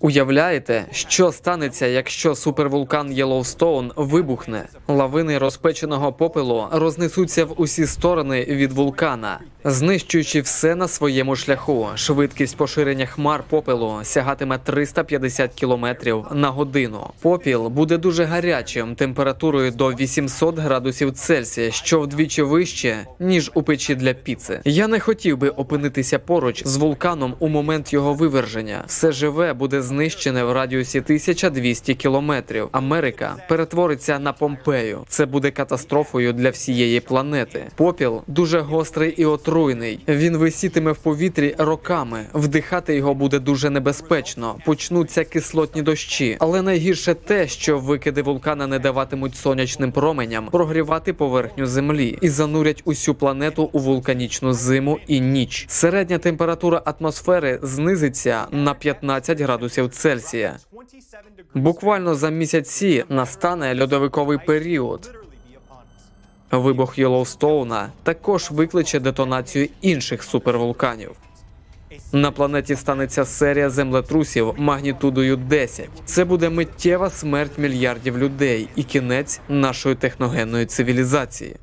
Уявляєте, що станеться, якщо супервулкан Єлоустоун вибухне? Лавини розпеченого попелу рознесуться в усі сторони від вулкана, знищуючи все на своєму шляху. Швидкість поширення хмар попелу сягатиме 350 кілометрів на годину. Попіл буде дуже гарячим температурою до 800 градусів Цельсія, що вдвічі вище ніж у печі для піци. Я не хотів би опинитися поруч з вулканом у момент його виверження. Все живе буде знищене в радіусі 1200 кілометрів. Америка перетвориться на Помпею. Це буде катастрофою для всієї планети. Попіл дуже гострий і отруйний. Він висітиме в повітрі роками. Вдихати його буде дуже небезпечно. Почнуться кислотні дощі. Але найгірше те, що викиди вулкана не даватимуть сонячним променям прогрівати поверхню землі і занурять усю планету у вулканічну зиму і ніч. Середня температура атмосфери знизиться на 15 градусів Цельсія. Буквально за місяці настане льодовиковий період. Вибух Йеллоустоуна також викличе детонацію інших супервулканів. На планеті станеться серія землетрусів магнітудою 10. Це буде миттєва смерть мільярдів людей і кінець нашої техногенної цивілізації.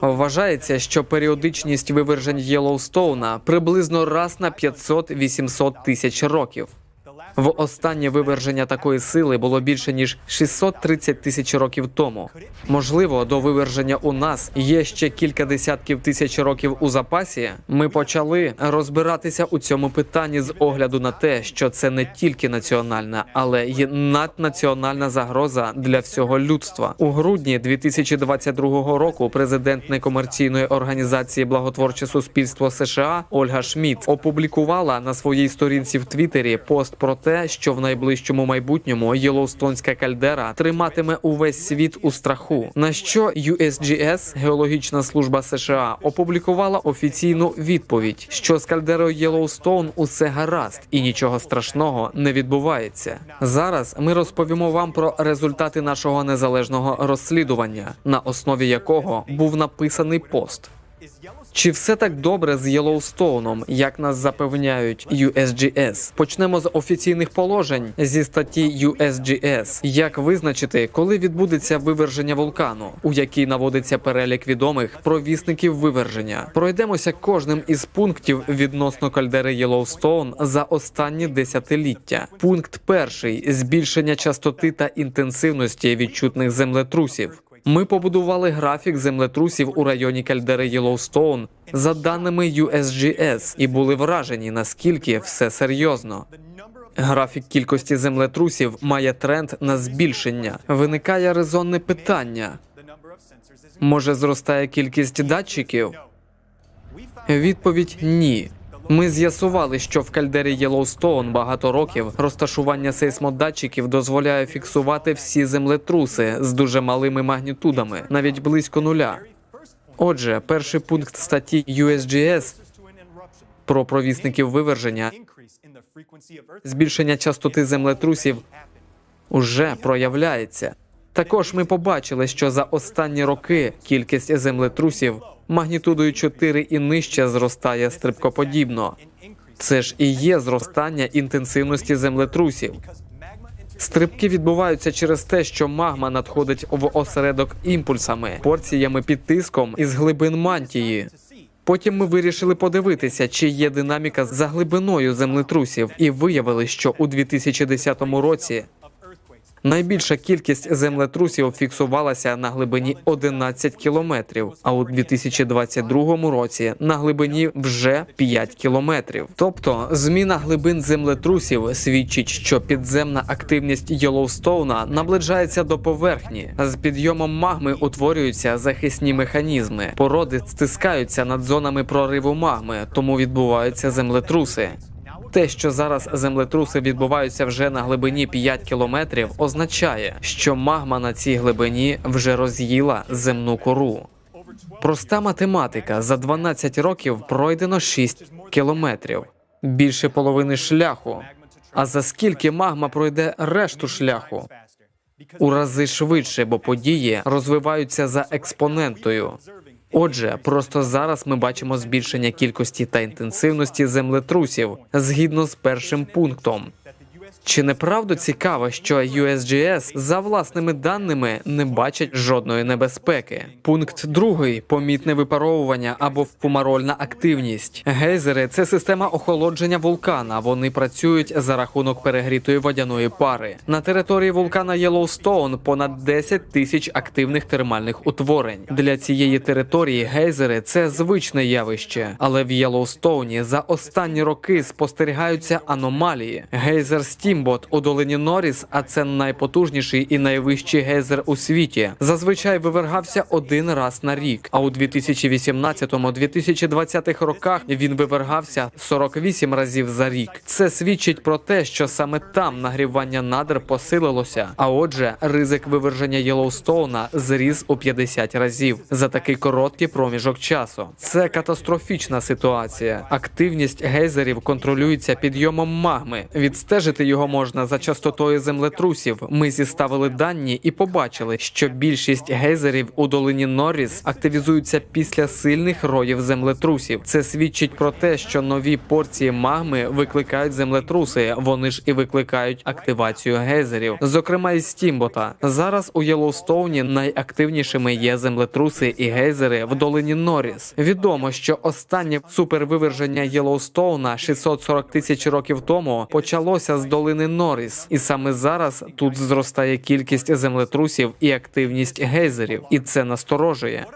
Вважається, що періодичність вивержень Єлоустоуна приблизно раз на 500-800 тисяч років. В останнє виверження такої сили було більше ніж 630 тисяч років тому. Можливо, до виверження у нас є ще кілька десятків тисяч років у запасі. Ми почали розбиратися у цьому питанні з огляду на те, що це не тільки національна, але й наднаціональна загроза для всього людства. У грудні 2022 року президент некомерційної організації Благотворче суспільство США Ольга Шмідт опублікувала на своїй сторінці в Твіттері пост про те, що в найближчому майбутньому Єлоустонська кальдера триматиме увесь світ у страху. На що USGS, геологічна служба США, опублікувала офіційну відповідь, що з кальдерою Єлоустоун усе гаразд і нічого страшного не відбувається. Зараз ми розповімо вам про результати нашого незалежного розслідування, на основі якого був написаний пост. Чи все так добре з Єлоустоуном, як нас запевняють USGS? Почнемо з офіційних положень зі статті USGS. Як визначити, коли відбудеться виверження вулкану, у якій наводиться перелік відомих провісників виверження? Пройдемося кожним із пунктів відносно кальдери Єлоустоун за останні десятиліття. Пункт перший збільшення частоти та інтенсивності відчутних землетрусів. Ми побудували графік землетрусів у районі кальдери Єлоустоун за даними USGS і були вражені, наскільки все серйозно. Графік кількості землетрусів має тренд на збільшення. Виникає резонне питання: може зростає кількість датчиків? Відповідь ні. Ми з'ясували, що в кальдері Єлоустоун багато років розташування сейсмодатчиків дозволяє фіксувати всі землетруси з дуже малими магнітудами, навіть близько нуля. Отже, перший пункт статті USGS про провісників виверження збільшення частоти землетрусів уже проявляється. Також ми побачили, що за останні роки кількість землетрусів магнітудою 4 і нижче зростає стрибкоподібно. Це ж і є зростання інтенсивності землетрусів. Стрибки відбуваються через те, що магма надходить в осередок імпульсами, порціями під тиском із глибин мантії. Потім ми вирішили подивитися, чи є динаміка за глибиною землетрусів, і виявили, що у 2010 році найбільша кількість землетрусів фіксувалася на глибині 11 кілометрів, а у 2022 році на глибині вже 5 кілометрів. Тобто зміна глибин землетрусів свідчить, що підземна активність Йеллоустоуна наближається до поверхні. З підйомом магми утворюються захисні механізми. Породи стискаються над зонами прориву магми, тому відбуваються землетруси. Те, що зараз землетруси відбуваються вже на глибині 5 кілометрів, означає, що магма на цій глибині вже роз'їла земну кору. Проста математика за 12 років пройдено 6 кілометрів, більше половини шляху. А за скільки магма пройде решту шляху? У рази швидше, бо події розвиваються за експонентою. Отже, просто зараз ми бачимо збільшення кількості та інтенсивності землетрусів згідно з першим пунктом. Чи не правда цікаво, що USGS за власними даними не бачать жодної небезпеки? Пункт другий помітне випаровування або впумарольна активність. Гейзери це система охолодження вулкана. Вони працюють за рахунок перегрітої водяної пари. На території вулкана Єлоустоун понад 10 тисяч активних термальних утворень. Для цієї території гейзери це звичне явище, але в Єлоустоуні за останні роки спостерігаються аномалії. Гейзер Стімбот у долині Норріс, а це найпотужніший і найвищий гейзер у світі. Зазвичай вивергався один раз на рік. А у 2018-2020 роках він вивергався 48 разів за рік. Це свідчить про те, що саме там нагрівання надр посилилося. А отже, ризик виверження Єлоустоуна зріс у 50 разів за такий короткий проміжок часу. Це катастрофічна ситуація. Активність гейзерів контролюється підйомом магми. Відстежити його можна за частотою землетрусів. Ми зіставили дані і побачили, що більшість гейзерів у долині Норріс активізуються після сильних роїв землетрусів. Це свідчить про те, що нові порції магми викликають землетруси. Вони ж і викликають активацію гейзерів, зокрема із Стімбота. Зараз у Єлоустоуні найактивнішими є землетруси і гейзери в долині Норріс. Відомо, що останнє супервиверження Єлоустоуна 640 тисяч років тому почалося з долини Норріс, і саме зараз тут зростає кількість землетрусів і активність гейзерів, і це насторожує.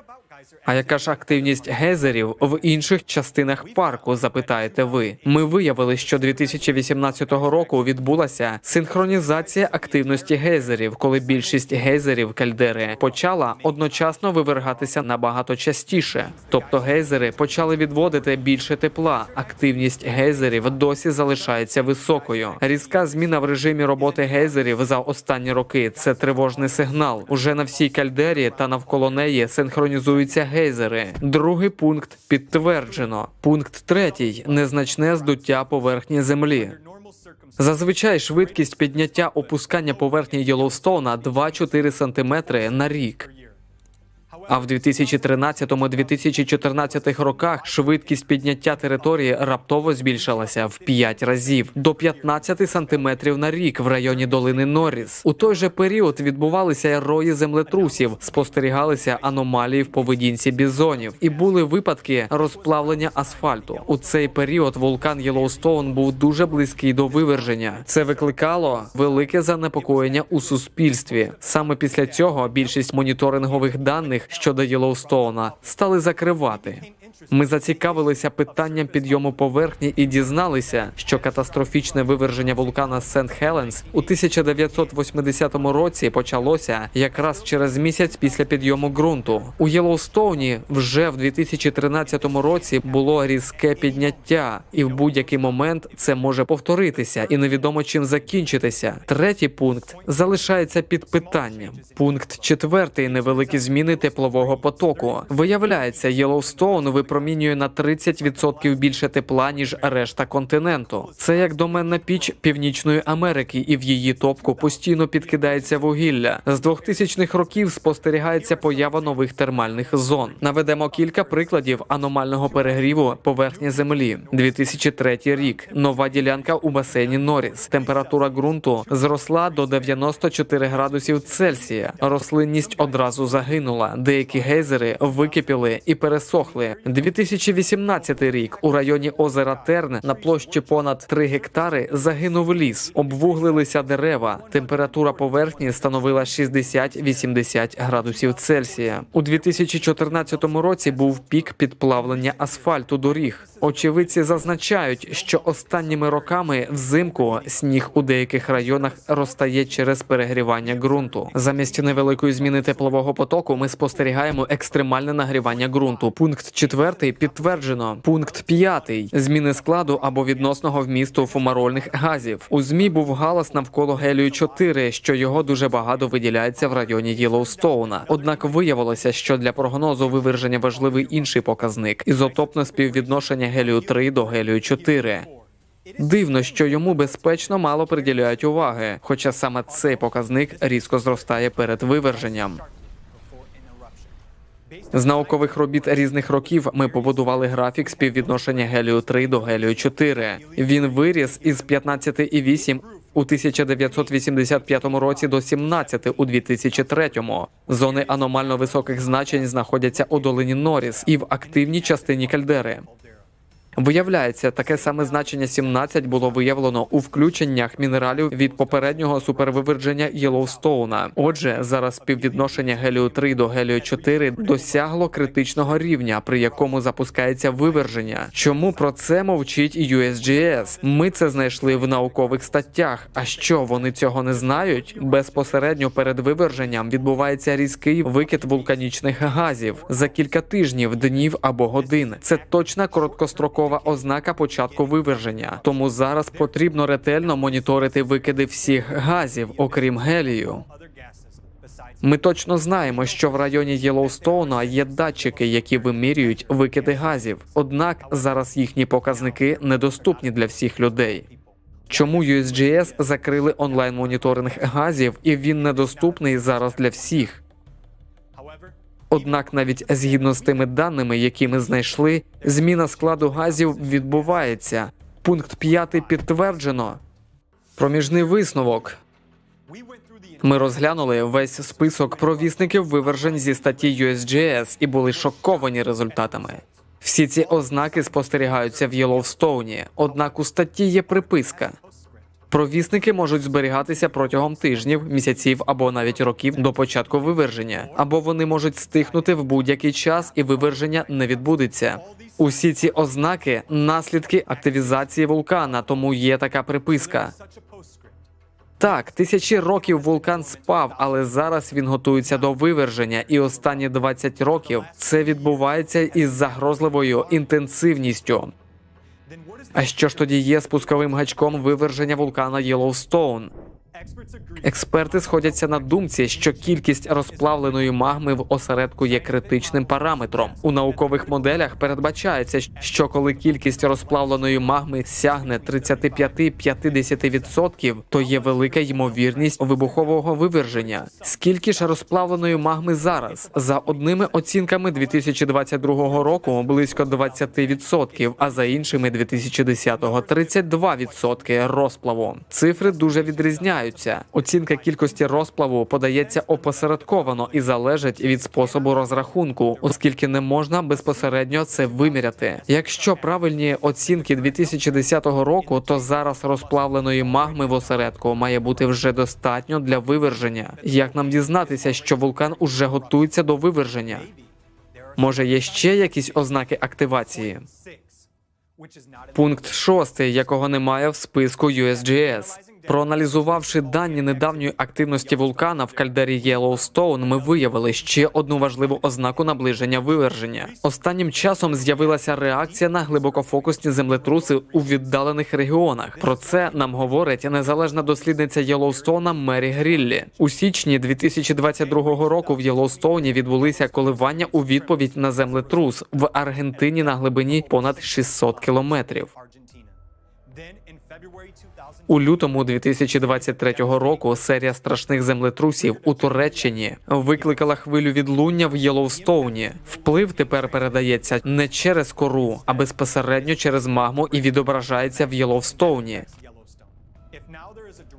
А яка ж активність гейзерів в інших частинах парку? Запитаєте ви? Ми виявили, що 2018 року відбулася синхронізація активності гейзерів, коли більшість гейзерів кальдери почала одночасно вивергатися набагато частіше. Тобто гейзери почали відводити більше тепла. Активність гейзерів досі залишається високою. Різка зміна в режимі роботи гейзерів за останні роки це тривожний сигнал. Уже на всій кальдері та навколо неї синхронізуються гейзери. Другий пункт підтверджено. Пункт третій незначне здуття поверхні землі. Зазвичай швидкість підняття опускання поверхні Єлоустоуна 2-4 см на рік. А в 2013-2014 роках швидкість підняття території раптово збільшилася в 5 разів до 15 сантиметрів на рік в районі долини Норріс. У той же період відбувалися рої землетрусів, спостерігалися аномалії в поведінці бізонів, і були випадки розплавлення асфальту. У цей період вулкан Єлоустоун був дуже близький до виверження. Це викликало велике занепокоєння у суспільстві. Саме після цього більшість моніторингових даних щодо Єлоустоуна стали закривати. Ми зацікавилися питанням підйому поверхні і дізналися, що катастрофічне виверження вулкана Сент Хеленс у 1980 році почалося якраз через місяць після підйому ґрунту. У Єлоустоуні вже в 2013 році було різке підняття, і в будь-який момент це може повторитися, і невідомо чим закінчитися. Третій пункт залишається під питанням. Пункт четвертий невеликі зміни теплового потоку. Виявляється, Єлоустоун випромінює на 30% більше тепла ніж решта континенту. Це як доменна піч Північної Америки, і в її топку постійно підкидається вугілля. З 2000-х років спостерігається поява нових термальних зон. Наведемо кілька прикладів аномального перегріву поверхні землі. 2003 рік. Нова ділянка у басейні Норріс. Температура ґрунту зросла до 94 градусів Цельсія. Рослинність одразу загинула. Деякі гейзери википіли і пересохли. 2018 рік у районі озера Терн на площі понад 3 гектари загинув ліс, обвуглилися дерева. Температура поверхні становила 60-80 градусів Цельсія. У 2014 році був пік підплавлення асфальту доріг. Очевидці зазначають, що останніми роками взимку сніг у деяких районах розтає через перегрівання ґрунту. Замість невеликої зміни теплового потоку ми спостерігаємо екстремальне нагрівання ґрунту. Пункт четвертий підтверджено. Пункт п'ятий зміни складу або відносного вмісту фумарольних газів. У змі був галас навколо гелію 4 що його дуже багато виділяється в районі Єлоустоуна. Однак виявилося, що для прогнозу виверження важливий інший показник ізотопне співвідношення гелію 3 до гелію 4 Дивно, що йому безпечно мало приділяють уваги, хоча саме цей показник різко зростає перед виверженням. З наукових робіт різних років ми побудували графік співвідношення гелію 3 до гелію 4 Він виріс із 15,8 у 1985 році до 17 у 2003. Зони аномально високих значень знаходяться у долині Норіс і в активній частині кальдери. Виявляється, таке саме значення 17 було виявлено у включеннях мінералів від попереднього супервиверження Єлоустоуна. Отже, зараз співвідношення гелію 3 до гелію 4 досягло критичного рівня, при якому запускається виверження. Чому про це мовчить USGS? Ми це знайшли в наукових статтях. А що вони цього не знають? Безпосередньо перед виверженням відбувається різкий викид вулканічних газів за кілька тижнів, днів або годин. Це точна короткострокова ознака початку виверження. Тому зараз потрібно ретельно моніторити викиди всіх газів, окрім гелію. Ми точно знаємо, що в районі Єлоустоуна є датчики, які вимірюють викиди газів. Однак зараз їхні показники недоступні для всіх людей. Чому USGS закрили онлайн-моніторинг газів, і він недоступний зараз для всіх? Однак, навіть згідно з тими даними, які ми знайшли, зміна складу газів відбувається. Пункт 5 підтверджено. Проміжний висновок. Ми розглянули весь список провісників вивержень зі статті USGS і були шоковані результатами. Всі ці ознаки спостерігаються в Єловстоуні, однак у статті є приписка. Провісники можуть зберігатися протягом тижнів, місяців або навіть років до початку виверження, або вони можуть стихнути в будь-який час, і виверження не відбудеться. Усі ці ознаки наслідки активізації вулкана, тому є така приписка. Так, тисячі років вулкан спав, але зараз він готується до виверження, і останні 20 років це відбувається із загрозливою інтенсивністю. А що ж тоді є спусковим гачком виверження вулкана Єлоустоун? Експерти сходяться на думці, що кількість розплавленої магми в осередку є критичним параметром. У наукових моделях передбачається, що коли кількість розплавленої магми сягне 35-50%, то є велика ймовірність вибухового виверження. Скільки ж розплавленої магми зараз? За одними оцінками 2022 року близько 20%, а за іншими 2010-го 32% розплаву. Цифри дуже відрізняються. Оцінка кількості розплаву подається опосередковано і залежить від способу розрахунку, оскільки не можна безпосередньо це виміряти. Якщо правильні оцінки 2010 року, то зараз розплавленої магми в осередку має бути вже достатньо для виверження. Як нам дізнатися, що вулкан уже готується до виверження? Може, є ще якісь ознаки активації? Пункт шостий, якого немає в списку USGS. Проаналізувавши дані недавньої активності вулкана в кальдері Єлоустоун, ми виявили ще одну важливу ознаку наближення виверження. Останнім часом з'явилася реакція на глибокофокусні землетруси у віддалених регіонах. Про це нам говорить незалежна дослідниця Єлоустоуна Мері Гріллі. У січні 2022 року в Єлоустоуні відбулися коливання у відповідь на землетрус в Аргентині на глибині понад 600 кілометрів. У лютому 2023 року серія страшних землетрусів у Туреччині викликала хвилю відлуння в Єлоустоуні. Вплив тепер передається не через кору, а безпосередньо через магму і відображається в Єлоустоуні.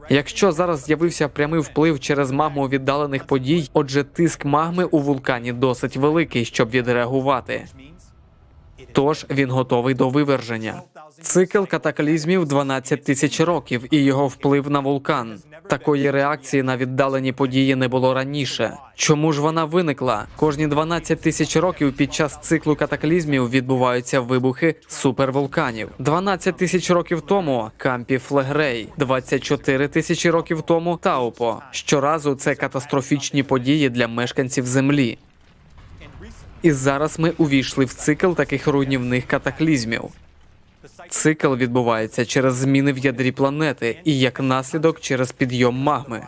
Якщо зараз з'явився прямий вплив через магму віддалених подій, отже, тиск магми у вулкані досить великий, щоб відреагувати. Тож він готовий до виверження. Цикл катаклізмів 12 тисяч років і його вплив на вулкан. Такої реакції на віддалені події не було раніше. Чому ж вона виникла? Кожні 12 тисяч років під час циклу катаклізмів відбуваються вибухи супервулканів. 12 тисяч років тому Кампі Флегрей, 24 тисячі років тому Таупо. Щоразу це катастрофічні події для мешканців Землі. І зараз ми увійшли в цикл таких руйнівних катаклізмів. Цикл відбувається через зміни в ядрі планети і як наслідок через підйом магми.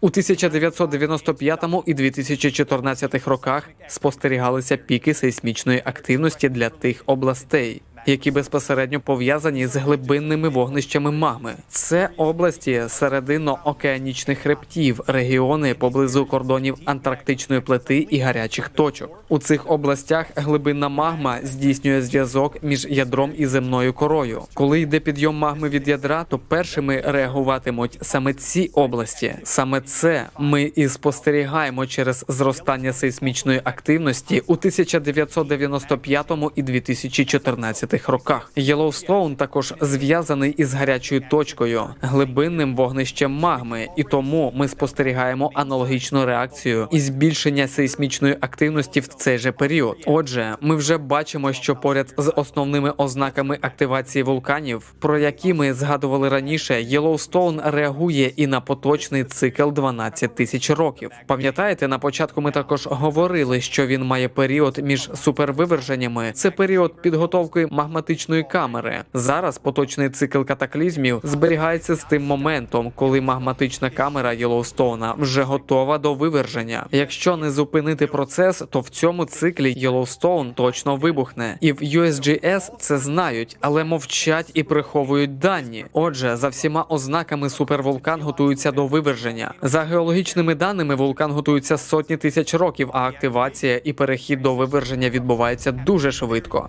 У 1995 і 2014 роках спостерігалися піки сейсмічної активності для тих областей. Які безпосередньо пов'язані з глибинними вогнищами магми. Це області серединно-океанічних хребтів, регіони поблизу кордонів антарктичної плити і гарячих точок. У цих областях глибинна магма здійснює зв'язок між ядром і земною корою. Коли йде підйом магми від ядра, то першими реагуватимуть саме ці області. Саме це ми і спостерігаємо через зростання сейсмічної активності у 1995 і 2014 роках. Єлоустоун також зв'язаний із гарячою точкою, глибинним вогнищем магми, і тому ми спостерігаємо аналогічну реакцію і збільшення сейсмічної активності в цей же період. Отже, ми вже бачимо, що поряд з основними ознаками активації вулканів, про які ми згадували раніше, Єлоустоун реагує і на поточний цикл 12 тисяч років. Пам'ятаєте, на початку ми також говорили, що він має період між супервиверженнями. Це період підготовки магматичної камери. Зараз поточний цикл катаклізмів зберігається з тим моментом, коли магматична камера Єлоустоуна вже готова до виверження. Якщо не зупинити процес, то в цьому циклі Єлоустоун точно вибухне. І в USGS це знають, але мовчать і приховують дані. Отже, за всіма ознаками супервулкан готується до виверження. За геологічними даними, вулкан готується сотні тисяч років, а активація і перехід до виверження відбувається дуже швидко.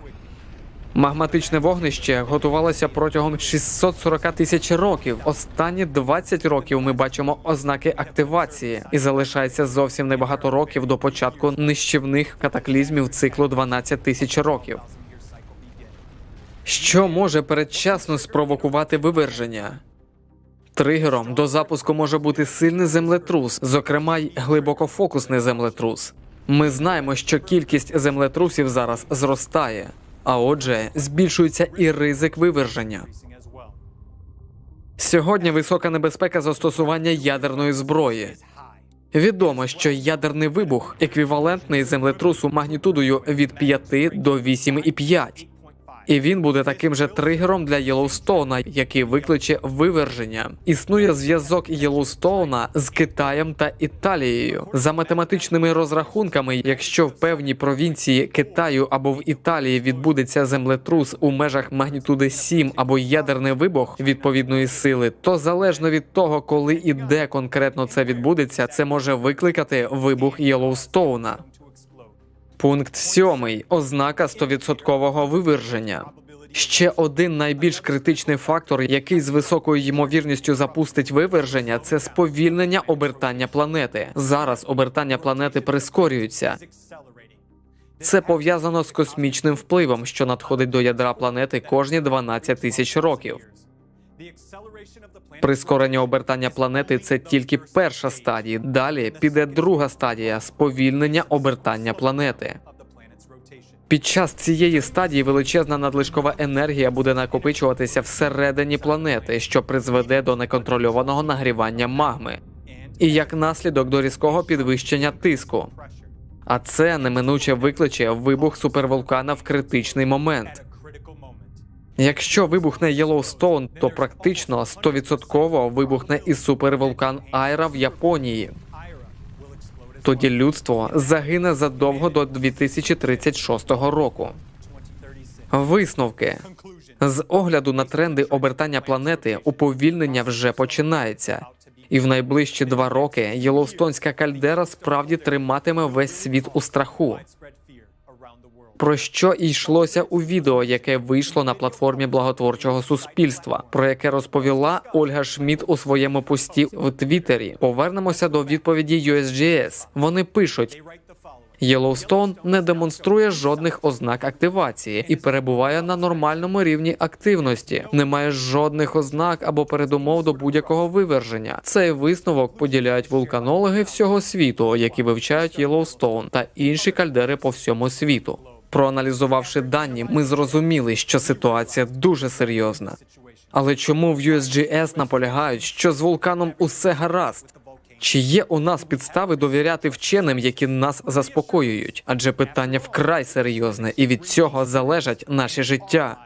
Магматичне вогнище готувалося протягом 640 тисяч років. Останні 20 років ми бачимо ознаки активації, і залишається зовсім небагато років до початку нищівних катаклізмів циклу 12 тисяч років. Що може передчасно спровокувати виверження? Тригером до запуску може бути сильний землетрус, зокрема й глибокофокусний землетрус. Ми знаємо, що кількість землетрусів зараз зростає, а отже, збільшується і ризик виверження. Сьогодні висока небезпека застосування ядерної зброї. Відомо, що ядерний вибух еквівалентний землетрусу магнітудою від 5 до 8,5. І він буде таким же тригером для Єлоустоуна, який викличе виверження. Існує зв'язок Єлоустоуна з Китаєм та Італією. За математичними розрахунками, якщо в певній провінції Китаю або в Італії відбудеться землетрус у межах магнітуди 7 або ядерний вибух відповідної сили, то залежно від того, коли і де конкретно це відбудеться, це може викликати вибух Єлоустоуна. Пункт сьомий. Ознака 100% виверження. Ще один найбільш критичний фактор, який з високою ймовірністю запустить виверження, це сповільнення обертання планети. Зараз обертання планети прискорюється. Це пов'язано з космічним впливом, що надходить до ядра планети кожні 12 тисяч років. Прискорення обертання планети це тільки перша стадія. Далі піде друга стадія сповільнення обертання планети. Під час цієї стадії величезна надлишкова енергія буде накопичуватися всередині планети, що призведе до неконтрольованого нагрівання магми, і як наслідок до різкого підвищення тиску. А це неминуче викличе вибух супервулкана в критичний момент. Якщо вибухне Єлоустоун, то практично 100% вибухне і супервулкан Айра в Японії. Тоді людство загине задовго до 2036 року. Висновки з огляду на тренди обертання планети уповільнення вже починається, і в найближчі два роки Єлоустонська кальдера справді триматиме весь світ у страху. Про що і йшлося у відео, яке вийшло на платформі благотворчого суспільства, про яке розповіла Ольга Шмідт у своєму пості в Твіттері. Повернемося до відповіді USGS. Вони пишуть. Єлоустон не демонструє жодних ознак активації і перебуває на нормальному рівні активності. Немає жодних ознак або передумов до будь-якого виверження. Цей висновок поділяють вулканологи всього світу, які вивчають Єлоустоун та інші кальдери по всьому світу. Проаналізувавши дані, ми зрозуміли, що ситуація дуже серйозна. Але чому в USGS наполягають, що з вулканом усе гаразд? Чи є у нас підстави довіряти вченим, які нас заспокоюють? Адже питання вкрай серйозне, і від цього залежать наші життя.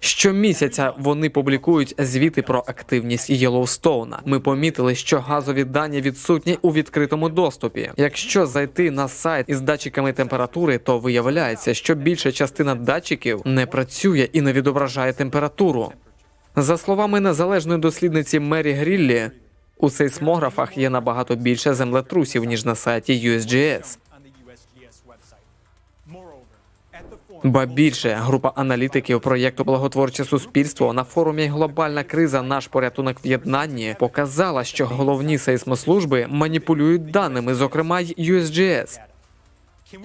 Щомісяця вони публікують звіти про активність Єлоустоуна. Ми помітили, що газові дані відсутні у відкритому доступі. Якщо зайти на сайт із датчиками температури, то виявляється, що більша частина датчиків не працює і не відображає температуру. За словами незалежної дослідниці Мері Гріллі, у сейсмографах є набагато більше землетрусів ніж на сайті USGS. Ба більше група аналітиків проєкту Благотворче суспільство на форумі Глобальна криза наш порятунок в єднанні показала, що головні сейсмослужби маніпулюють даними, зокрема й USGS.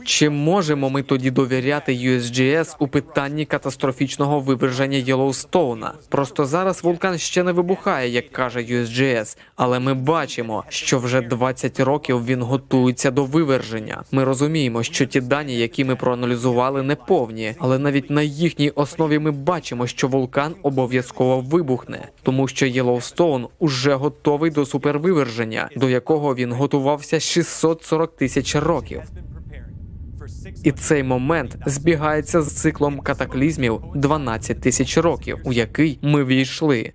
Чи можемо ми тоді довіряти USGS у питанні катастрофічного виверження Єлоустоуна? Просто зараз вулкан ще не вибухає, як каже USGS, але ми бачимо, що вже 20 років він готується до виверження. Ми розуміємо, що ті дані, які ми проаналізували, не повні, але навіть на їхній основі ми бачимо, що вулкан обов'язково вибухне, тому що Єлоустоун уже готовий до супервиверження, до якого він готувався 640 тисяч років. І цей момент збігається з циклом катаклізмів 12 тисяч років, у який ми війшли.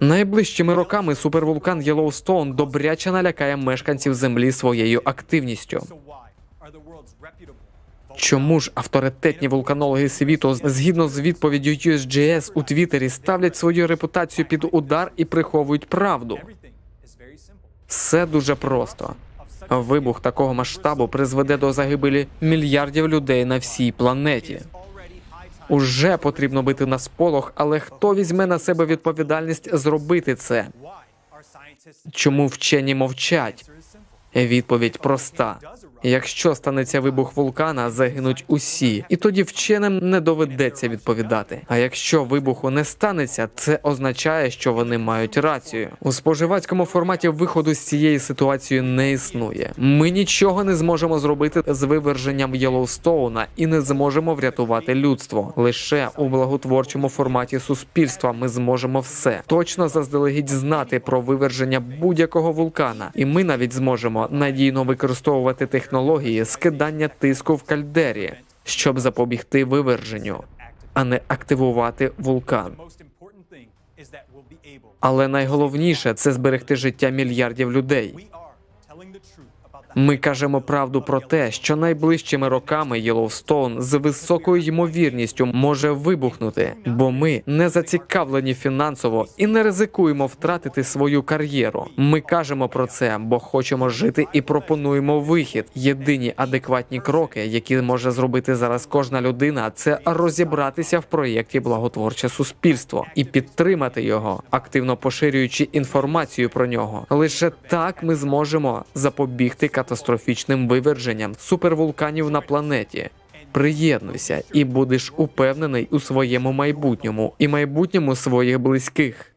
Найближчими роками супервулкан Єлоустоун добряче налякає мешканців землі своєю активністю. Чому ж авторитетні вулканологи світу, згідно з відповіддю USGS у Твіттері, ставлять свою репутацію під удар і приховують правду? Все дуже просто. Вибух такого масштабу призведе до загибелі мільярдів людей на всій планеті. Уже потрібно бити на сполох, але хто візьме на себе відповідальність зробити це? Чому вчені мовчать? Відповідь проста: якщо станеться вибух вулкана, загинуть усі, і тоді вченим не доведеться відповідати. А якщо вибуху не станеться, це означає, що вони мають рацію. У споживацькому форматі виходу з цієї ситуації не існує. Ми нічого не зможемо зробити з виверженням Єлоустоуна і не зможемо врятувати людство. Лише у благотворчому форматі суспільства ми зможемо все точно заздалегідь знати про виверження будь-якого вулкана, і ми навіть зможемо надійно використовувати технології скидання тиску в кальдері, щоб запобігти виверженню, а не активувати вулкан. Але найголовніше це зберегти життя мільярдів людей. Ми кажемо правду про те, що найближчими роками Єлоустоун з високою ймовірністю може вибухнути, бо ми не зацікавлені фінансово і не ризикуємо втратити свою кар'єру. Ми кажемо про це, бо хочемо жити і пропонуємо вихід. Єдині адекватні кроки, які може зробити зараз кожна людина, це розібратися в проєкті благотворче суспільство і підтримати його, активно поширюючи інформацію про нього. Лише так ми зможемо запобігти катастрофічним виверженням супервулканів на планеті. Приєднуйся і будеш упевнений у своєму майбутньому і майбутньому своїх близьких.